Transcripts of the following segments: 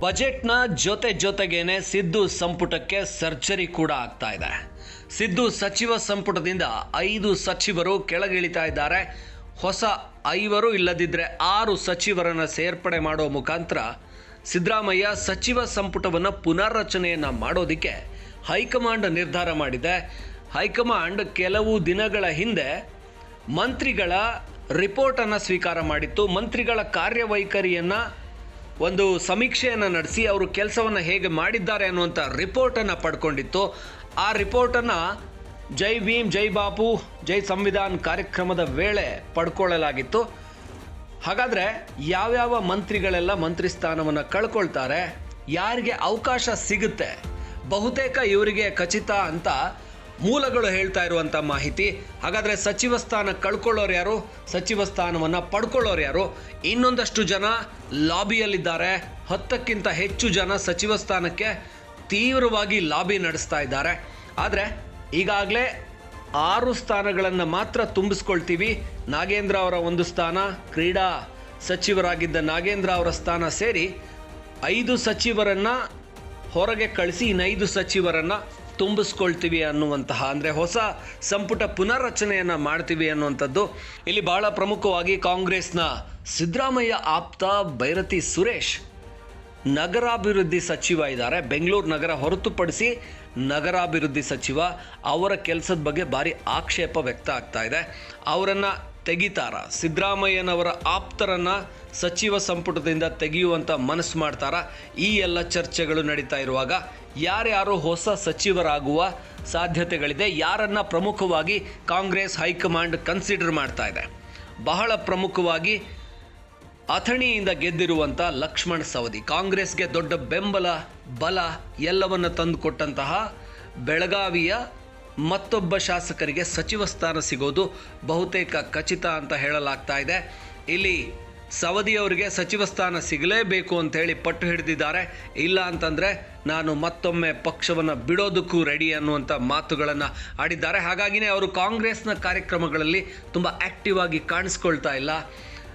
ಬಜೆಟ್ನ ಜೊತೆ ಜೊತೆಗೇನೆ ಸಿದ್ದು ಸಂಪುಟಕ್ಕೆ ಸರ್ಜರಿ ಕೂಡ ಆಗ್ತಾ ಇದೆ. ಸಿದ್ದು ಸಚಿವ ಸಂಪುಟದಿಂದ ಐದು ಸಚಿವರು ಕೆಳಗಿಳಿತಾ ಇದ್ದಾರೆ. ಹೊಸ ಐವರು ಇಲ್ಲದಿದ್ದರೆ ಆರು ಸಚಿವರನ್ನ ಸೇರ್ಪಡೆ ಮಾಡೋ ಮುಖಾಂತರ ಸಿದ್ದರಾಮಯ್ಯ ಸಚಿವ ಸಂಪುಟವನ್ನು ಪುನರ್ರಚನೆಯನ್ನು ಮಾಡೋದಕ್ಕೆ ಹೈಕಮಾಂಡ್ ನಿರ್ಧಾರ ಮಾಡಿದೆ. ಹೈಕಮಾಂಡ್ ಕೆಲವು ದಿನಗಳ ಹಿಂದೆ ಮಂತ್ರಿಗಳ ರಿಪೋರ್ಟನ್ನು ಸ್ವೀಕಾರ ಮಾಡಿತ್ತು. ಮಂತ್ರಿಗಳ ಕಾರ್ಯವೈಖರಿಯನ್ನು ಒಂದು ಸಮೀಕ್ಷೆಯನ್ನು ನಡೆಸಿ ಅವರು ಕೆಲಸವನ್ನು ಹೇಗೆ ಮಾಡಿದ್ದಾರೆ ಅನ್ನುವಂಥ ರಿಪೋರ್ಟನ್ನು ಪಡ್ಕೊಂಡಿತ್ತು. ಆ ರಿಪೋರ್ಟನ್ನು ಜೈ ಭೀಮ್, ಜೈ ಬಾಪು, ಜೈ ಸಂವಿಧಾನ್ ಕಾರ್ಯಕ್ರಮದ ವೇಳೆ ಪಡ್ಕೊಳ್ಳಲಾಗಿತ್ತು. ಹಾಗಾದರೆ ಯಾವ್ಯಾವ ಮಂತ್ರಿಗಳೆಲ್ಲ ಮಂತ್ರಿ ಸ್ಥಾನವನ್ನು ಕಳ್ಕೊಳ್ತಾರೆ, ಯಾರಿಗೆ ಅವಕಾಶ ಸಿಗುತ್ತೆ, ಬಹುತೇಕ ಇವರಿಗೆ ಖಚಿತ ಅಂತ ಮೂಲಗಳು ಹೇಳ್ತಾ ಇರುವಂಥ ಮಾಹಿತಿ. ಹಾಗಾದರೆ ಸಚಿವ ಸ್ಥಾನ ಕಳ್ಕೊಳ್ಳೋರು ಯಾರು? ಸಚಿವ ಸ್ಥಾನವನ್ನು ಪಡ್ಕೊಳ್ಳೋರು ಯಾರು? ಇನ್ನೊಂದಷ್ಟು ಜನ ಲಾಬಿಯಲ್ಲಿದ್ದಾರೆ. ಹತ್ತಕ್ಕಿಂತ ಹೆಚ್ಚು ಜನ ಸಚಿವ ಸ್ಥಾನಕ್ಕೆ ತೀವ್ರವಾಗಿ ಲಾಬಿ ನಡೆಸ್ತಾ ಇದ್ದಾರೆ. ಆದರೆ ಈಗಾಗಲೇ ಆರು ಸ್ಥಾನಗಳನ್ನು ಮಾತ್ರ ತುಂಬಿಸ್ಕೊಳ್ತೀವಿ. ನಾಗೇಂದ್ರ ಅವರ ಒಂದು ಸ್ಥಾನ, ಕ್ರೀಡಾ ಸಚಿವರಾಗಿದ್ದ ನಾಗೇಂದ್ರ ಅವರ ಸ್ಥಾನ ಸೇರಿ ಐದು ಸಚಿವರನ್ನ ಹೊರಗೆ ಕಳಿಸಿ ಇನ್ನೈದು ಸಚಿವರನ್ನ ತುಂಬಿಸ್ಕೊಳ್ತೀವಿ ಅನ್ನುವಂತಹ, ಅಂದರೆ ಹೊಸ ಸಂಪುಟ ಪುನರ್ರಚನೆಯನ್ನು ಮಾಡ್ತೀವಿ ಅನ್ನುವಂಥದ್ದು. ಇಲ್ಲಿ ಬಹಳ ಪ್ರಮುಖವಾಗಿ ಕಾಂಗ್ರೆಸ್ನ ಸಿದ್ದರಾಮಯ್ಯ ಆಪ್ತ ಭೈರತಿ ಸುರೇಶ್ ನಗರಾಭಿವೃದ್ಧಿ ಸಚಿವ ಇದ್ದಾರೆ. ಬೆಂಗಳೂರು ನಗರ ಹೊರತುಪಡಿಸಿ ನಗರಾಭಿವೃದ್ಧಿ ಸಚಿವ. ಅವರ ಕೆಲಸದ ಬಗ್ಗೆ ಭಾರಿ ಆಕ್ಷೇಪ ವ್ಯಕ್ತ ಆಗ್ತಾ ಇದೆ. ಅವರನ್ನು ತೆಗಿತಾರ. ಸಿದ್ದರಾಮಯ್ಯನವರ ಆಪ್ತರನ್ನು ಸಚಿವ ಸಂಪುಟದಿಂದ ತೆಗೆಯುವಂಥ ಮನಸ್ಸು ಮಾಡ್ತಾರ. ಈ ಎಲ್ಲ ಚರ್ಚೆಗಳು ನಡೀತಾ ಇರುವಾಗ ಯಾರ್ಯಾರು ಹೊಸ ಸಚಿವರಾಗುವ ಸಾಧ್ಯತೆಗಳಿದೆ, ಯಾರನ್ನ ಪ್ರಮುಖವಾಗಿ ಕಾಂಗ್ರೆಸ್ ಹೈಕಮಾಂಡ್ ಕನ್ಸಿಡರ್ ಮಾಡ್ತಾ ಇದೆ? ಬಹಳ ಪ್ರಮುಖವಾಗಿ ಅಥಣಿಯಿಂದ ಗೆದ್ದಿರುವಂಥ ಲಕ್ಷ್ಮಣ್ ಸವದಿ, ಕಾಂಗ್ರೆಸ್ಗೆ ದೊಡ್ಡ ಬೆಂಬಲ, ಬಲ ಎಲ್ಲವನ್ನು ತಂದುಕೊಟ್ಟಂತಹ ಬೆಳಗಾವಿಯ ಮತ್ತೊಬ್ಬ ಶಾಸಕರಿಗೆ ಸಚಿವ ಸ್ಥಾನ ಸಿಗೋದು ಬಹುತೇಕ ಖಚಿತ ಅಂತ ಹೇಳಲಾಗ್ತಾ ಇದೆ. ಇಲ್ಲಿ ಸವದಿ ಅವರಿಗೆ ಸಚಿವ ಸ್ಥಾನ ಸಿಗಲೇಬೇಕು ಅಂತ ಹೇಳಿ ಪಟ್ಟು ಹಿಡಿದಿದ್ದಾರೆ. ಇಲ್ಲ ಅಂತಂದರೆ ನಾನು ಮತ್ತೊಮ್ಮೆ ಪಕ್ಷವನ್ನು ಬಿಡೋದಕ್ಕೂ ರೆಡಿ ಅನ್ನುವಂಥ ಮಾತುಗಳನ್ನು ಆಡಿದ್ದಾರೆ. ಹಾಗಾಗಿನೇ ಅವರು ಕಾಂಗ್ರೆಸ್ನ ಕಾರ್ಯಕ್ರಮಗಳಲ್ಲಿ ತುಂಬ ಆ್ಯಕ್ಟಿವ್ ಆಗಿ ಕಾಣಿಸ್ಕೊಳ್ತಾ ಇಲ್ಲ.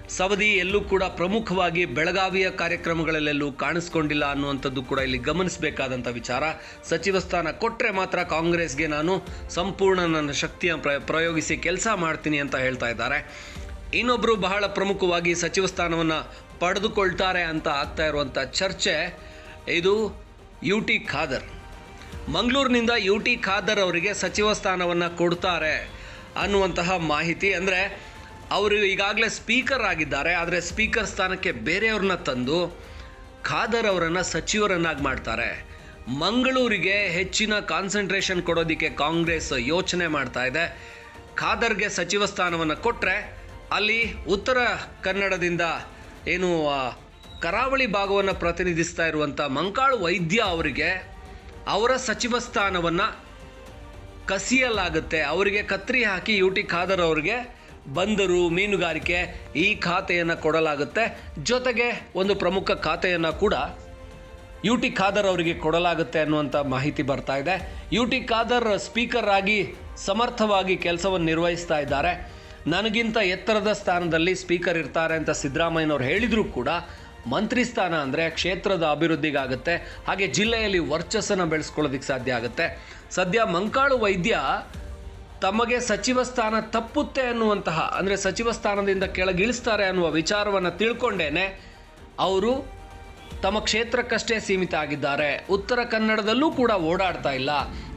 ಸವದಿ ಎಲ್ಲೂ ಕೂಡ ಪ್ರಮುಖವಾಗಿ ಬೆಳಗಾವಿಯ ಕಾರ್ಯಕ್ರಮಗಳಲ್ಲೆಲ್ಲೂ ಕಾಣಿಸ್ಕೊಂಡಿಲ್ಲ ಅನ್ನುವಂಥದ್ದು ಕೂಡ ಇಲ್ಲಿ ಗಮನಿಸಬೇಕಾದಂಥ ವಿಚಾರ. ಸಚಿವ ಸ್ಥಾನ ಕೊಟ್ಟರೆ ಮಾತ್ರ ಕಾಂಗ್ರೆಸ್ಗೆ ನಾನು ಸಂಪೂರ್ಣ ನನ್ನ ಶಕ್ತಿಯನ್ನು ಪ್ರ ಪ್ರಯೋಗಿಸಿ ಕೆಲಸ ಮಾಡ್ತೀನಿ ಅಂತ ಹೇಳ್ತಾ ಇದ್ದಾರೆ. ಇನ್ನೊಬ್ಬರು ಬಹಳ ಪ್ರಮುಖವಾಗಿ ಸಚಿವ ಸ್ಥಾನವನ್ನು ಪಡೆದುಕೊಳ್ತಾರೆ ಅಂತ ಆಗ್ತಾ ಇರುವಂಥ ಚರ್ಚೆ ಇದು ಯು ಟಿ ಖಾದರ್. ಮಂಗಳೂರಿನಿಂದ ಯು ಟಿ ಖಾದರ್ ಅವರಿಗೆ ಸಚಿವ ಸ್ಥಾನವನ್ನು ಕೊಡ್ತಾರೆ ಅನ್ನುವಂತಹ ಮಾಹಿತಿ. ಅಂದರೆ ಅವರು ಈಗಾಗಲೇ ಸ್ಪೀಕರ್ ಆಗಿದ್ದಾರೆ, ಆದರೆ ಸ್ಪೀಕರ್ ಸ್ಥಾನಕ್ಕೆ ಬೇರೆಯವ್ರನ್ನ ತಂದು ಖಾದರ್ ಅವರನ್ನು ಸಚಿವರನ್ನಾಗಿ ಮಾಡ್ತಾರೆ. ಮಂಗಳೂರಿಗೆ ಹೆಚ್ಚಿನ ಕಾನ್ಸಂಟ್ರೇಷನ್ ಕೊಡೋದಕ್ಕೆ ಕಾಂಗ್ರೆಸ್ ಯೋಚನೆ ಮಾಡ್ತಾ ಇದೆ. ಖಾದರ್ಗೆ ಸಚಿವ ಸ್ಥಾನವನ್ನು ಕೊಟ್ಟರೆ ಅಲ್ಲಿ ಉತ್ತರ ಕನ್ನಡದಿಂದ ಏನು ಕರಾವಳಿ ಭಾಗವನ್ನು ಪ್ರತಿನಿಧಿಸ್ತಾ ಇರುವಂಥ ಮಂಕಾಳು ವೈದ್ಯ ಅವರಿಗೆ ಅವರ ಸಚಿವ ಸ್ಥಾನವನ್ನು ಕಸಿಯಲಾಗುತ್ತೆ. ಅವರಿಗೆ ಕತ್ರಿ ಹಾಕಿ ಯು ಟಿ ಖಾದರ್ ಅವರಿಗೆ ಬಂದರು, ಮೀನುಗಾರಿಕೆ ಈ ಖಾತೆಯನ್ನು ಕೊಡಲಾಗುತ್ತೆ. ಜೊತೆಗೆ ಒಂದು ಪ್ರಮುಖ ಖಾತೆಯನ್ನು ಕೂಡ ಯು ಟಿ ಖಾದರ್ ಅವರಿಗೆ ಕೊಡಲಾಗುತ್ತೆ ಅನ್ನುವಂಥ ಮಾಹಿತಿ ಬರ್ತಾ ಇದೆ. ಯು ಟಿ ಖಾದರ್ ಸ್ಪೀಕರ್ ಆಗಿ ಸಮರ್ಥವಾಗಿ ಕೆಲಸವನ್ನು ನಿರ್ವಹಿಸ್ತಾ ಇದ್ದಾರೆ. ನನಗಿಂತ ಎತ್ತರದ ಸ್ಥಾನದಲ್ಲಿ ಸ್ಪೀಕರ್ ಇರ್ತಾರೆ ಅಂತ ಸಿದ್ದರಾಮಯ್ಯನವ್ರು ಹೇಳಿದರೂ ಕೂಡ ಮಂತ್ರಿ ಸ್ಥಾನ ಅಂದರೆ ಕ್ಷೇತ್ರದ ಅಭಿವೃದ್ಧಿಗಾಗುತ್ತೆ, ಹಾಗೆ ಜಿಲ್ಲೆಯಲ್ಲಿ ವರ್ಚಸ್ಸನ್ನು ಬೆಳೆಸ್ಕೊಳ್ಳೋದಕ್ಕೆ ಸಾಧ್ಯ ಆಗುತ್ತೆ. ಸದ್ಯ ಮಂಕಾಳು ವೈದ್ಯ ತಮಗೆ ಸಚಿವ ಸ್ಥಾನ ತಪ್ಪುತ್ತೆ ಅನ್ನುವಂತಹ, ಅಂದರೆ ಸಚಿವ ಸ್ಥಾನದಿಂದ ಕೆಳಗಿಳಿಸ್ತಾರೆ ಅನ್ನುವ ವಿಚಾರವನ್ನು ತಿಳ್ಕೊಂಡೇನೆ ಅವರು ತಮ್ಮ ಕ್ಷೇತ್ರಕ್ಕಷ್ಟೇ ಸೀಮಿತ ಆಗಿದ್ದಾರೆ. ಉತ್ತರ ಕನ್ನಡದಲ್ಲೂ ಕೂಡ ಓಡಾಡ್ತಾ ಇಲ್ಲ.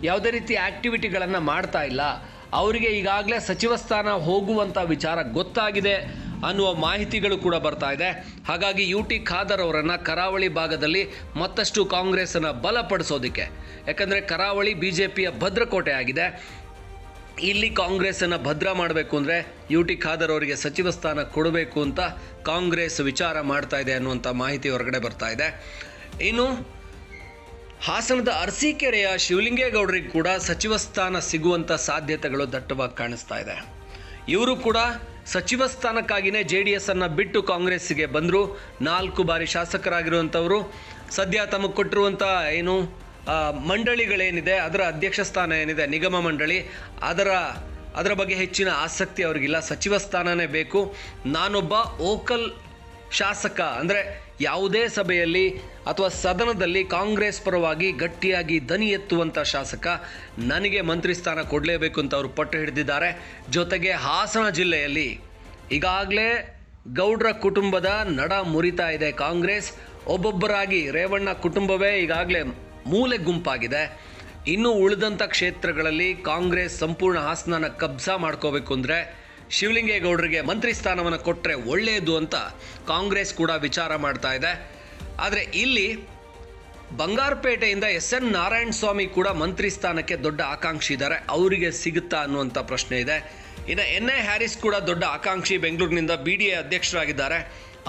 ಯಾವುದೇ ರೀತಿ ಆ್ಯಕ್ಟಿವಿಟಿಗಳನ್ನು ಮಾಡ್ತಾ ಇಲ್ಲ. ಅವರಿಗೆ ಈಗಾಗಲೇ ಸಚಿವ ಸ್ಥಾನ ಹೋಗುವಂಥ ವಿಚಾರ ಗೊತ್ತಾಗಿದೆ ಅನ್ನುವ ಮಾಹಿತಿಗಳು ಕೂಡ ಬರ್ತಾ ಇದೆ. ಹಾಗಾಗಿ ಯು ಟಿ ಖಾದರ್ ಅವರನ್ನು ಕರಾವಳಿ ಭಾಗದಲ್ಲಿ ಮತ್ತಷ್ಟು ಕಾಂಗ್ರೆಸ್ಸನ್ನು ಬಲಪಡಿಸೋದಕ್ಕೆ ಯಾಕಂದರೆ ಕರಾವಳಿ ಬಿ ಜೆ ಪಿಯ ಭದ್ರಕೋಟೆ ಆಗಿದೆ. ಇಲ್ಲಿ ಕಾಂಗ್ರೆಸ್ಸನ್ನು ಭದ್ರ ಮಾಡಬೇಕು ಅಂದರೆ ಯು ಟಿ ಖಾದರ್ ಅವರಿಗೆ ಸಚಿವ ಸ್ಥಾನ ಕೊಡಬೇಕು ಅಂತ ಕಾಂಗ್ರೆಸ್ ವಿಚಾರ ಮಾಡ್ತಾ ಇದೆ ಅನ್ನುವಂಥ ಮಾಹಿತಿ ಹೊರಗಡೆ ಬರ್ತಾ ಇದೆ. ಇನ್ನು ಹಾಸನದ ಅರಸೀಕೆರೆಯ ಶಿವಲಿಂಗೇಗೌಡರಿಗೆ ಕೂಡ ಸಚಿವ ಸ್ಥಾನ ಸಿಗುವಂಥ ಸಾಧ್ಯತೆಗಳು ದಟ್ಟವಾಗಿ ಕಾಣಿಸ್ತಾ ಇದೆ. ಇವರು ಕೂಡ ಸಚಿವ ಸ್ಥಾನಕ್ಕಾಗಿಯೇ ಜೆ ಡಿ ಎಸ್ ಅನ್ನು ಬಿಟ್ಟು ಕಾಂಗ್ರೆಸ್ಸಿಗೆ ಬಂದರು. ನಾಲ್ಕು ಬಾರಿ ಶಾಸಕರಾಗಿರುವಂಥವರು. ಸದ್ಯ ತಮಗೆ ಕೊಟ್ಟಿರುವಂಥ ಏನು ಮಂಡಳಿಗಳೇನಿದೆ, ಅದರ ಅಧ್ಯಕ್ಷ ಸ್ಥಾನ ಏನಿದೆ, ನಿಗಮ ಮಂಡಳಿ, ಅದರ ಅದರ ಬಗ್ಗೆ ಹೆಚ್ಚಿನ ಆಸಕ್ತಿ ಅವ್ರಿಗಿಲ್ಲ. ಸಚಿವ ಸ್ಥಾನನೇ ಬೇಕು. ನಾನೊಬ್ಬ ಓಕಲ್ ಶಾಸಕ ಅಂದರೆ ಯಾವುದೇ ಸಭೆಯಲ್ಲಿ ಅಥವಾ ಸದನದಲ್ಲಿ ಕಾಂಗ್ರೆಸ್ ಪರವಾಗಿ ಗಟ್ಟಿಯಾಗಿ ದನಿ ಎತ್ತುವಂಥ ಶಾಸಕ ನನಗೆ ಮಂತ್ರಿ ಸ್ಥಾನ ಕೊಡಲೇಬೇಕು ಅಂತ ಅವರು ಪಟ್ಟು ಹಿಡಿದಿದ್ದಾರೆ. ಜೊತೆಗೆ ಹಾಸನ ಜಿಲ್ಲೆಯಲ್ಲಿ ಈಗಾಗಲೇ ಗೌಡ್ರ ಕುಟುಂಬದ ನಡ ಮುರಿತಾ ಇದೆ ಕಾಂಗ್ರೆಸ್. ಒಬ್ಬೊಬ್ಬರಾಗಿ ರೇವಣ್ಣ ಕುಟುಂಬವೇ ಈಗಾಗಲೇ ಮೂಲೆ ಗುಂಪಾಗಿದೆ. ಇನ್ನು ಉಳಿದಂಥ ಕ್ಷೇತ್ರಗಳಲ್ಲಿ ಕಾಂಗ್ರೆಸ್ ಸಂಪೂರ್ಣ ಹಾಸನನ ಕಬ್ಜಾ ಮಾಡ್ಕೋಬೇಕು ಅಂದರೆ ಶಿವಲಿಂಗೇಗೌಡರಿಗೆ ಮಂತ್ರಿ ಸ್ಥಾನವನ್ನು ಕೊಟ್ಟರೆ ಒಳ್ಳೆಯದು ಅಂತ ಕಾಂಗ್ರೆಸ್ ಕೂಡ ವಿಚಾರ ಮಾಡ್ತಾ ಇದೆ. ಆದರೆ ಇಲ್ಲಿ ಬಂಗಾರಪೇಟೆಯಿಂದ ಎಸ್ ಎನ್ ನಾರಾಯಣ ಸ್ವಾಮಿ ಕೂಡ ಮಂತ್ರಿ ಸ್ಥಾನಕ್ಕೆ ದೊಡ್ಡ ಆಕಾಂಕ್ಷಿ ಇದ್ದಾರೆ. ಅವರಿಗೆ ಸಿಗುತ್ತಾ ಅನ್ನುವಂಥ ಪ್ರಶ್ನೆ ಇದೆ. ಇನ್ನು ಎನ್ ಎ ಹ್ಯಾರಿಸ್ ಕೂಡ ದೊಡ್ಡ ಆಕಾಂಕ್ಷಿ ಬೆಂಗಳೂರಿನಿಂದ ಬಿ ಡಿ ಎ ಅಧ್ಯಕ್ಷರಾಗಿದ್ದಾರೆ.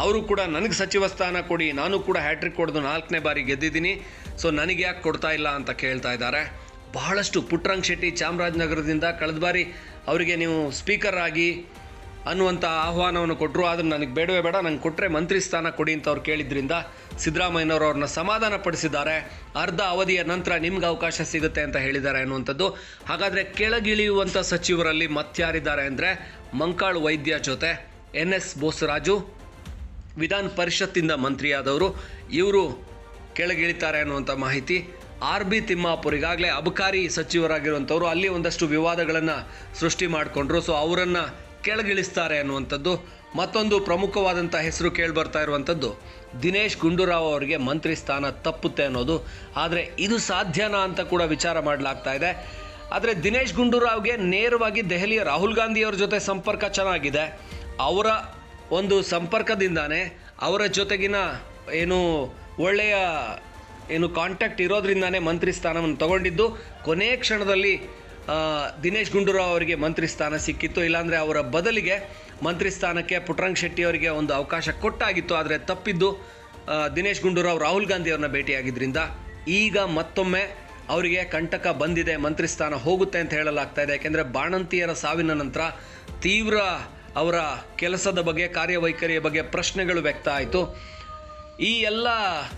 ಅವರು ಕೂಡ ನನಗೆ ಸಚಿವ ಸ್ಥಾನ ಕೊಡಿ, ನಾನು ಕೂಡ ಹ್ಯಾಟ್ರಿಕ್ ಕೊಡೋದು ನಾಲ್ಕನೇ ಬಾರಿ ಗೆದ್ದಿದ್ದೀನಿ. ಸೊ ನನಗೆ ಯಾಕೆ ಕೊಡ್ತಾ ಇಲ್ಲ ಅಂತ ಕೇಳ್ತಾ ಇದ್ದಾರೆ. ಬಹಳಷ್ಟು ಪುಟ್ಟರಂಗ್ ಶೆಟ್ಟಿ ಚಾಮರಾಜನಗರದಿಂದ ಕಳೆದ ಬಾರಿ ಅವರಿಗೆ ನೀವು ಸ್ಪೀಕರ್ ಆಗಿ ಅನ್ನುವಂಥ ಆಹ್ವಾನವನ್ನು ಕೊಟ್ಟರು ಆದರೆ ನನಗೆ ಬೇಡವೇ ಬೇಡ, ನಂಗೆ ಕೊಟ್ಟರೆ ಮಂತ್ರಿ ಸ್ಥಾನ ಕೊಡಿ ಅಂತ ಅವ್ರು ಕೇಳಿದ್ರಿಂದ ಸಿದ್ದರಾಮಯ್ಯನವರು ಅವ್ರನ್ನ ಸಮಾಧಾನ ಪಡಿಸಿದ್ದಾರೆ. ಅರ್ಧ ಅವಧಿಯ ನಂತರ ನಿಮ್ಗೆ ಅವಕಾಶ ಸಿಗುತ್ತೆ ಅಂತ ಹೇಳಿದ್ದಾರೆ ಅನ್ನುವಂಥದ್ದು. ಹಾಗಾದರೆ ಕೆಳಗಿಳಿಯುವಂಥ ಸಚಿವರಲ್ಲಿ ಮತ್ತಾರಿದ್ದಾರೆ ಅಂದರೆ ಮಂಕಾಳು ವೈದ್ಯ ಜೊತೆ ಎನ್ ಎಸ್ ಬೋಸರಾಜು, ವಿಧಾನ ಪರಿಷತ್ತಿಂದ ಮಂತ್ರಿಯಾದವರು. ಇವರು ಕೆಳಗಿಳಿತಾರೆ ಅನ್ನುವಂಥ ಮಾಹಿತಿ. ಆರ್ ಬಿ ತಿಮ್ಮಾಪುರ್ ಈಗಾಗಲೇ ಅಬಕಾರಿ ಸಚಿವರಾಗಿರುವಂಥವ್ರು ಅಲ್ಲಿ ಒಂದಷ್ಟು ವಿವಾದಗಳನ್ನು ಸೃಷ್ಟಿ ಮಾಡಿಕೊಂಡ್ರು. ಸೊ ಅವರನ್ನು ಕೆಳಗಿಳಿಸ್ತಾರೆ ಅನ್ನುವಂಥದ್ದು. ಮತ್ತೊಂದು ಪ್ರಮುಖವಾದಂಥ ಹೆಸರು ಕೇಳಿಬರ್ತಾ ಇರುವಂಥದ್ದು, ದಿನೇಶ್ ಗುಂಡೂರಾವ್ ಅವರಿಗೆ ಮಂತ್ರಿ ಸ್ಥಾನ ತಪ್ಪುತ್ತೆ ಅನ್ನೋದು. ಆದರೆ ಇದು ಸಾಧ್ಯನಾ ಅಂತ ಕೂಡ ವಿಚಾರ ಮಾಡಲಾಗ್ತಾ ಇದೆ. ಆದರೆ ದಿನೇಶ್ ಗುಂಡೂರಾವ್ಗೆ ನೇರವಾಗಿ ದೆಹಲಿಯ ರಾಹುಲ್ ಗಾಂಧಿಯವ್ರ ಜೊತೆ ಸಂಪರ್ಕ ಚೆನ್ನಾಗಿದೆ. ಅವರ ಒಂದು ಸಂಪರ್ಕದಿಂದಾನೇ ಅವರ ಜೊತೆಗಿನ ಏನು ಒಳ್ಳೆಯ ಏನು ಕಾಂಟ್ಯಾಕ್ಟ್ ಇರೋದ್ರಿಂದಾನೇ ಮಂತ್ರಿ ಸ್ಥಾನವನ್ನು ತಗೊಂಡಿದ್ದು. ಕೊನೆ ಕ್ಷಣದಲ್ಲಿ ದಿನೇಶ್ ಗುಂಡೂರಾವ್ ಅವರಿಗೆ ಮಂತ್ರಿ ಸ್ಥಾನ ಸಿಕ್ಕಿತ್ತು. ಇಲ್ಲಾಂದರೆ ಅವರ ಬದಲಿಗೆ ಮಂತ್ರಿ ಸ್ಥಾನಕ್ಕೆ ಪುಟ್ಟರಂಗ್ ಶೆಟ್ಟಿ ಅವರಿಗೆ ಒಂದು ಅವಕಾಶ ಕೊಟ್ಟಾಗಿತ್ತು. ಆದರೆ ತಪ್ಪಿದ್ದು ದಿನೇಶ್ ಗುಂಡೂರಾವ್ ರಾಹುಲ್ ಗಾಂಧಿ ಅವ್ರನ್ನ ಭೇಟಿಯಾಗಿದ್ದರಿಂದ ಈಗ ಮತ್ತೊಮ್ಮೆ ಅವರಿಗೆ ಕಂಟಕ ಬಂದಿದೆ, ಮಂತ್ರಿ ಸ್ಥಾನ ಹೋಗುತ್ತೆ ಅಂತ ಹೇಳಲಾಗ್ತಾ ಇದೆ. ಯಾಕೆಂದರೆ ಬಾಣಂತಿಯರ ಸಾವಿನ ನಂತರ ತೀವ್ರ ಅವರ ಕೆಲಸದ ಬಗ್ಗೆ, ಕಾರ್ಯವೈಖರಿಯ ಬಗ್ಗೆ ಪ್ರಶ್ನೆಗಳು ವ್ಯಕ್ತ ಆಯಿತು. ಈ ಎಲ್ಲ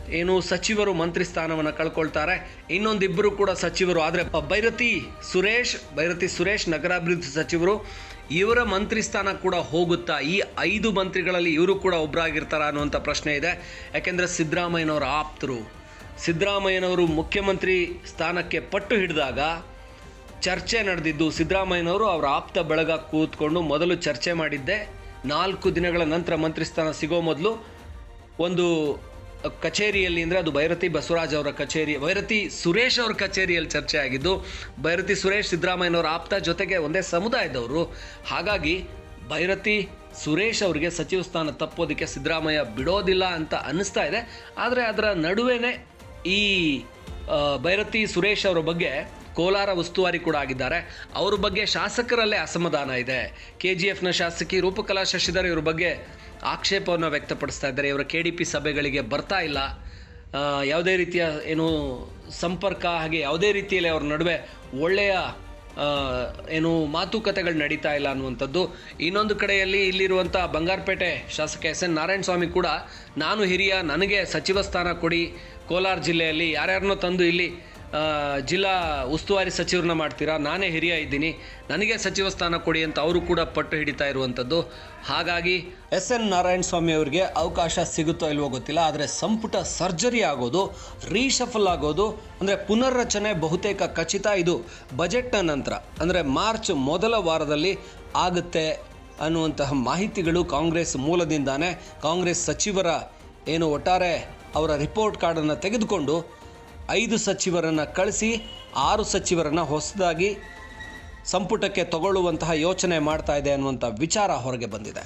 ಏನು ಸಚಿವರು ಮಂತ್ರಿ ಸ್ಥಾನವನ್ನು ಕಳ್ಕೊಳ್ತಾರೆ. ಇನ್ನೊಂದಿಬ್ಬರು ಕೂಡ ಸಚಿವರು, ಆದರೆ ಬೈರತಿ ಸುರೇಶ್ ಬೈರತಿ ಸುರೇಶ್ ನಗರಾಭಿವೃದ್ಧಿ ಸಚಿವರು, ಇವರ ಮಂತ್ರಿ ಸ್ಥಾನ ಕೂಡ ಹೋಗುತ್ತಾ, ಈ ಐದು ಮಂತ್ರಿಗಳಲ್ಲಿ ಇವರು ಕೂಡ ಒಬ್ಬರಾಗಿರ್ತಾರ ಅನ್ನುವಂಥ ಪ್ರಶ್ನೆ ಇದೆ. ಯಾಕೆಂದರೆ ಸಿದ್ದರಾಮಯ್ಯನವರ ಆಪ್ತರು. ಸಿದ್ದರಾಮಯ್ಯನವರು ಮುಖ್ಯಮಂತ್ರಿ ಸ್ಥಾನಕ್ಕೆ ಪಟ್ಟು ಹಿಡಿದಾಗ ಚರ್ಚೆ ನಡೆದಿದ್ದು, ಸಿದ್ದರಾಮಯ್ಯನವರು ಅವರ ಆಪ್ತ ಬೆಳಗ ಕೂತ್ಕೊಂಡು ಮೊದಲು ಚರ್ಚೆ ಮಾಡಿದ್ದೆ. ನಾಲ್ಕು ದಿನಗಳ ನಂತರ ಮಂತ್ರಿ ಸ್ಥಾನ ಸಿಗೋ ಮೊದಲು ಒಂದು ಕಚೇರಿಯಲ್ಲಿ ಅಂದರೆ ಅದು ಭೈರತಿ ಬಸವರಾಜ್ ಅವರ ಕಚೇರಿ, ಭೈರತಿ ಸುರೇಶ್ ಅವರ ಕಚೇರಿಯಲ್ಲಿ ಚರ್ಚೆ ಆಗಿದ್ದು, ಭೈರತಿ ಸುರೇಶ್ ಸಿದ್ದರಾಮಯ್ಯನವರ ಆಪ್ತ ಜೊತೆಗೆ ಒಂದೇ ಸಮುದಾಯದವರು. ಹಾಗಾಗಿ ಭೈರತಿ ಸುರೇಶ್ ಅವರಿಗೆ ಸಚಿವ ಸ್ಥಾನ ತಪ್ಪೋದಕ್ಕೆ ಸಿದ್ದರಾಮಯ್ಯ ಬಿಡೋದಿಲ್ಲ ಅಂತ ಅನ್ನಿಸ್ತಾ ಇದೆ. ಆದರೆ ಅದರ ನಡುವೆನೇ ಈ ಭೈರತಿ ಸುರೇಶ್ ಅವರ ಬಗ್ಗೆ ಕೋಲಾರ ಉಸ್ತುವಾರಿ ಕೂಡ ಆಗಿದ್ದಾರೆ. ಅವ್ರ ಬಗ್ಗೆ ಶಾಸಕರಲ್ಲೇ ಅಸಮಾಧಾನ ಇದೆ. ಕೆ ಜಿ ಎಫ್ನ ಶಾಸಕಿ ರೂಪಕಲಾ ಶಶಿಧರ್ ಇವ್ರ ಬಗ್ಗೆ ಆಕ್ಷೇಪವನ್ನು ವ್ಯಕ್ತಪಡಿಸ್ತಾ ಇದ್ದಾರೆ. ಇವರ ಕೆ ಡಿ ಪಿ ಸಭೆಗಳಿಗೆ ಬರ್ತಾ ಇಲ್ಲ. ಯಾವುದೇ ರೀತಿಯ ಏನು ಸಂಪರ್ಕ ಹಾಗೆ ಯಾವುದೇ ರೀತಿಯಲ್ಲಿ ಅವ್ರ ನಡುವೆ ಒಳ್ಳೆಯ ಏನು ಮಾತುಕತೆಗಳು ನಡೀತಾ ಇಲ್ಲ ಅನ್ನುವಂಥದ್ದು. ಇನ್ನೊಂದು ಕಡೆಯಲ್ಲಿ ಇಲ್ಲಿರುವಂಥ ಬಂಗಾರಪೇಟೆ ಶಾಸಕ ಎಸ್ ಎನ್ ನಾರಾಯಣ ಸ್ವಾಮಿ ಕೂಡ, ನಾನು ಹಿರಿಯ, ನನಗೆ ಸಚಿವ ಸ್ಥಾನ ಕೊಡಿ. ಕೋಲಾರ ಜಿಲ್ಲೆಯಲ್ಲಿ ಯಾರ್ಯಾರನ್ನೋ ತಂದು ಇಲ್ಲಿ ಜಿಲ್ಲಾ ಉಸ್ತುವಾರಿ ಸಚಿವರನ್ನ ಮಾಡ್ತೀರಾ? ನಾನೇ ಹಿರಿಯ ಇದ್ದೀನಿ. ನನಗೆ ಸಚಿವ ಸ್ಥಾನ ಕೊಡಿ ಅಂತ ಅವರು ಕೂಡ ಪಟ್ಟು ಹಿಡಿತಾ ಇರುವಂಥದ್ದು. ಹಾಗಾಗಿ ಎಸ್ ಎನ್ ನಾರಾಯಣ ಸ್ವಾಮಿ ಅವರಿಗೆ ಅವಕಾಶ ಸಿಗುತ್ತೋ ಇಲ್ವೋ ಗೊತ್ತಿಲ್ಲ. ಆದರೆ ಸಂಪುಟ ಸರ್ಜರಿ ಆಗೋದು ರೀಶಫಲ್ ಆಗೋದು, ಅಂದರೆ ಪುನರ್ರಚನೆ ಬಹುತೇಕ ಖಚಿತ. ಇದು ಬಜೆಟ್ನ ನಂತರ, ಅಂದರೆ ಮಾರ್ಚ್ ಮೊದಲ ವಾರದಲ್ಲಿ ಆಗುತ್ತೆ ಅನ್ನುವಂತಹ ಮಾಹಿತಿಗಳು ಕಾಂಗ್ರೆಸ್ ಮೂಲದಿಂದಾನೇ. ಕಾಂಗ್ರೆಸ್ ಸಚಿವರ ಏನು ಒಟ್ಟಾರೆ ಅವರ ರಿಪೋರ್ಟ್ ಕಾರ್ಡನ್ನು ತೆಗೆದುಕೊಂಡು ಐದು ಸಚಿವರನ್ನು ಕಳಿಸಿ, ಆರು ಸಚಿವರನ್ನು ಹೊಸದಾಗಿ ಸಂಪುಟಕ್ಕೆ ತಗೊಳ್ಳುವಂತಹ ಯೋಚನೆ ಮಾಡ್ತಾ ಇದೆ ಅನ್ನುವಂಥ ವಿಚಾರ ಹೊರಗೆ ಬಂದಿದೆ.